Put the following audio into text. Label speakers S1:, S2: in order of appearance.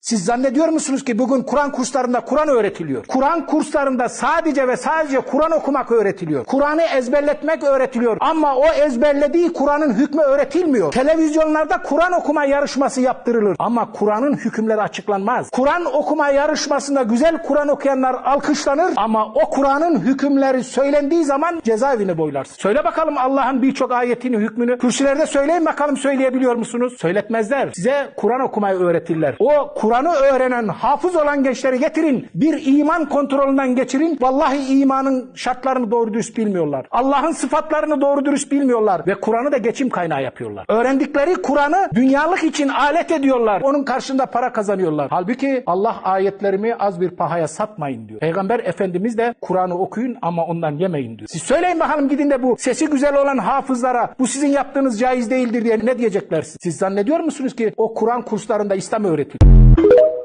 S1: Siz zannediyor musunuz ki bugün Kur'an kurslarında Kur'an öğretiliyor? Kur'an kurslarında sadece ve sadece Kur'an okumak öğretiliyor. Kur'an'ı ezberletmek öğretiliyor. Ama o ezberlediği Kur'an'ın hükmü öğretilmiyor. Televizyonlarda Kur'an okuma yarışması yaptırılır. Ama Kur'an'ın hükümleri açıklanmaz. Kur'an okuma yarışmasında güzel Kur'an okuyanlar alkışlanır ama o Kur'an'ın hükümleri söylendiği zaman cezaevine boylarsın. Söyle bakalım Allah'ın birçok ayetini, hükmünü. Kürsülerde söyleyin bakalım söyleyebiliyor musunuz? Söyletmezler. Size Kur'an okumayı öğretirler. O Kur'an'ı öğrenen, hafız olan gençleri getirin. Bir iman kontrolünden geçirin. Vallahi imanın şartlarını doğru dürüst bilmiyorlar. Allah'ın sıfatlarını doğru dürüst bilmiyorlar. Ve Kur'an'ı da geçim kaynağı yapıyorlar. Öğrendikleri Kur'an'ı dünyalık için alet ediyorlar. Onun karşında para kazanıyorlar. Halbuki Allah ayetlerimi az bir pahaya satmayın diyor. Peygamber Efendimiz de Kur'an'ı okuyun ama ondan yemeyin diyor. Siz söyleyin bakalım gidin de bu sesi güzel olan hafızlara bu sizin yaptığınız caiz değildir diye ne diyecekler siz? Siz zannediyor musunuz ki o Kur'an kurslarında İslam öğretiliyor? Thank you.